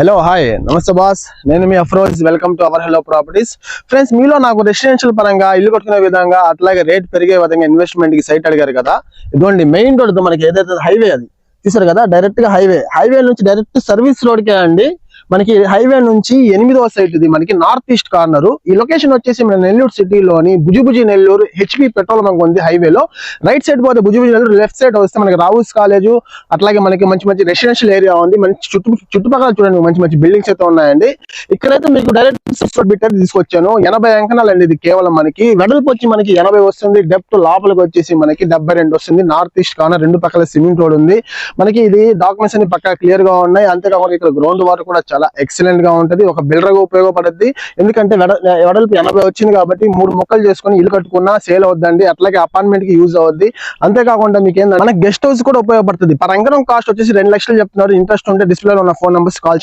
Hello hi నమస్తే boss నేను మీ Afroz. Welcome to our hello properties friends మీలో నాకు రెసిడెన్షియల్ పరంగా ఇల్లు కట్టుకునే విధంగా అట్లాగే రేట్ పెరిగే విధంగా ఇన్వెస్ట్మెంట్కి సైట్ అడిగారు కదా. ఇదిగోండి మెయిన్ రోడ్ మనకి ఏదైతే హైవే అది. చూసారు కదా డైరెక్ట్గా హైవే హైవే నుంచి డైరెక్ట్ సర్వీస్ రోడ్ కే అండి. మనకి హైవే నుంచి ఎనిమిదవ సైట్ ఇది మనకి నార్త్ ఈస్ట్ కార్నర్ ఈ లొకేషన్ వచ్చేసి మన నెల్లూరు సిటీలోని భుజిభుజి నెల్లూరు హెచ్పి పెట్రోల్ బంక్ ఉంది హైవేలో రైట్ సైడ్ పోతే భుజిభుజి నెల్లూరు లెఫ్ట్ సైడ్ వస్తే మనకి రావుస్ కాలేజు అట్లాగే మనకి మంచి మంచి రెసిడెన్షియల్ ఏరియా ఉంది. మంచి చుట్టూ చుట్టుపక్కల చూడండి మంచి మంచి బిల్డింగ్స్ అయితే ఉన్నాయండి. ఇక్కడైతే మీకు డైరెక్ట్ బిట్ అయితే తీసుకొచ్చాను. ఎనభై అంకణాలు అండి ఇది కేవలం మనకి. వెడల్పు వచ్చి మనకి ఎనభై వస్తుంది. డెప్త్ లోపలికి వచ్చేసి మనకి డెబ్బై రెండు వస్తుంది. నార్త్ ఈస్ట్ కార్నర్ రెండు పక్కల సిమెంట్ రోడ్ ఉంది. మనకి ఇది డాక్యుమెంట్స్ అన్ని పక్కా క్లియర్గా ఉన్నాయి. అంతేకాకుండా ఇక్కడ గ్రౌండ్ వాటర్ కూడా చాలా ఎక్సలెంట్గా ఉంటది. ఒక బిల్డర్గా ఉపయోగపడుద్ది. ఎందుకంటే వెడ- వెడల్పు ఎనభై వచ్చింది కాబట్టి మూడు మొక్కలు చేసుకొని ఇల్లు కట్టుకున్నా సేల్ అవుద్దండి. అట్లాగే అపార్ట్మెంట్కి యూజ్ అవుద్ది. అంతేకాకుండా మీకు ఏంటంటే మనకి గెస్ట్ హౌస్ కూడా ఉపయోగపడుతుంది. పరంగరం కాస్ట్ వచ్చేసి రెండు లక్షలు చెప్తున్నారు. ఇంట్రెస్ట్ ఉంటే డిస్ప్లే ఉన్న ఫోన్ నెంబర్స్ కాల్ చేయండి.